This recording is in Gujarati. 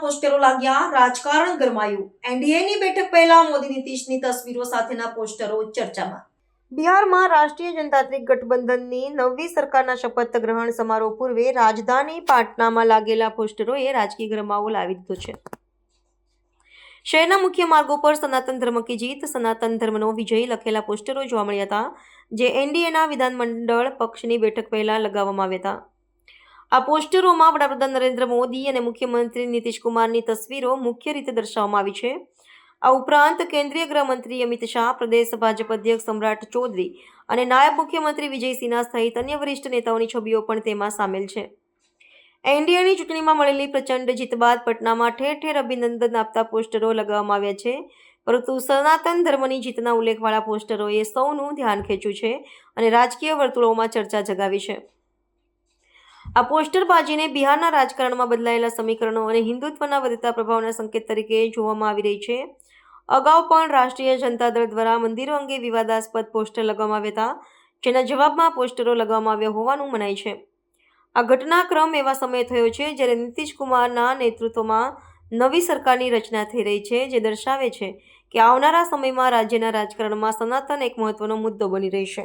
પોસ્ટરો લાગ્યા, રાજકારણ ગરમાયું. એનડીએની બેઠક પહેલા મોદી નીતિશની તસવીરો સાથેના પોસ્ટરો ચર્ચામાં. બિહારમાં રાષ્ટ્રીય જનતાંત્રિક ગઠબંધનની નવી સરકારના શપથ ગ્રહણ સમારોહ પૂર્વે રાજધાની પાટનામાં લાગેલા પોસ્ટરોએ રાજકીય ગરમાવો લાવી દીધો છે. શહેરના મુખ્ય માર્ગો પર સનાતન ધર્મ કી જીત, સનાતન ધર્મનો વિજય લખેલા પોસ્ટરો જોવા મળ્યા હતા, જે એનડીએના વિધાનમંડળ પક્ષની બેઠક પહેલા લગાવવામાં આવ્યા હતા. આ પોસ્ટરોમાં વડાપ્રધાન નરેન્દ્ર મોદી અને મુખ્યમંત્રી નીતિશ કુમારની તસવીરો મુખ્ય રીતે દર્શાવવામાં આવી છે. આ ઉપરાંત કેન્દ્રીય ગૃહમંત્રી અમિત શાહ, પ્રદેશ ભાજપ અધ્યક્ષ સમ્રાટ ચૌધરી અને નાયબ મુખ્યમંત્રી વિજય સિન્હા સહિત અન્ય વરિષ્ઠ નેતાઓની છબીઓ પણ તેમાં સામેલ છે. એનડીએની ચૂંટણીમાં મળેલી પ્રચંડ જીત બાદ પટનામાં ઠેર ઠેર અભિનંદન આપતા પોસ્ટરો લગાવવામાં આવ્યા છે. પરંતુ સનાતન ધર્મની જીતના ઉલ્લેખવાળા પોસ્ટરોએ સૌનું ધ્યાન ખેંચ્યું છે અને રાજકીય વર્તુળોમાં ચર્ચા જગાવી છે. આ પોસ્ટરબાજીને બિહારના રાજકારણમાં બદલાયેલા સમીકરણો અને હિન્દુત્વના વધતા પ્રભાવના સંકેત તરીકે જોવામાં આવી રહી છે. અગાઉ પણ રાષ્ટ્રીય જનતા દળ દ્વારા મંદિરો અંગે વિવાદાસ્પદ પોસ્ટર લગાવવામાં આવ્યા હતા, જેના જવાબમાં પોસ્ટરો લગાવવામાં આવ્યા હોવાનું મનાય છે. આ ઘટનાક્રમ એવા સમયે થયો છે, જ્યારે નીતિશ કુમારના નેતૃત્વમાં નવી સરકારની રચના થઈ રહી છે, જે દર્શાવે છે કે આવનારા સમયમાં રાજ્યના રાજકારણમાં સનાતન એક મહત્વનો મુદ્દો બની રહેશે.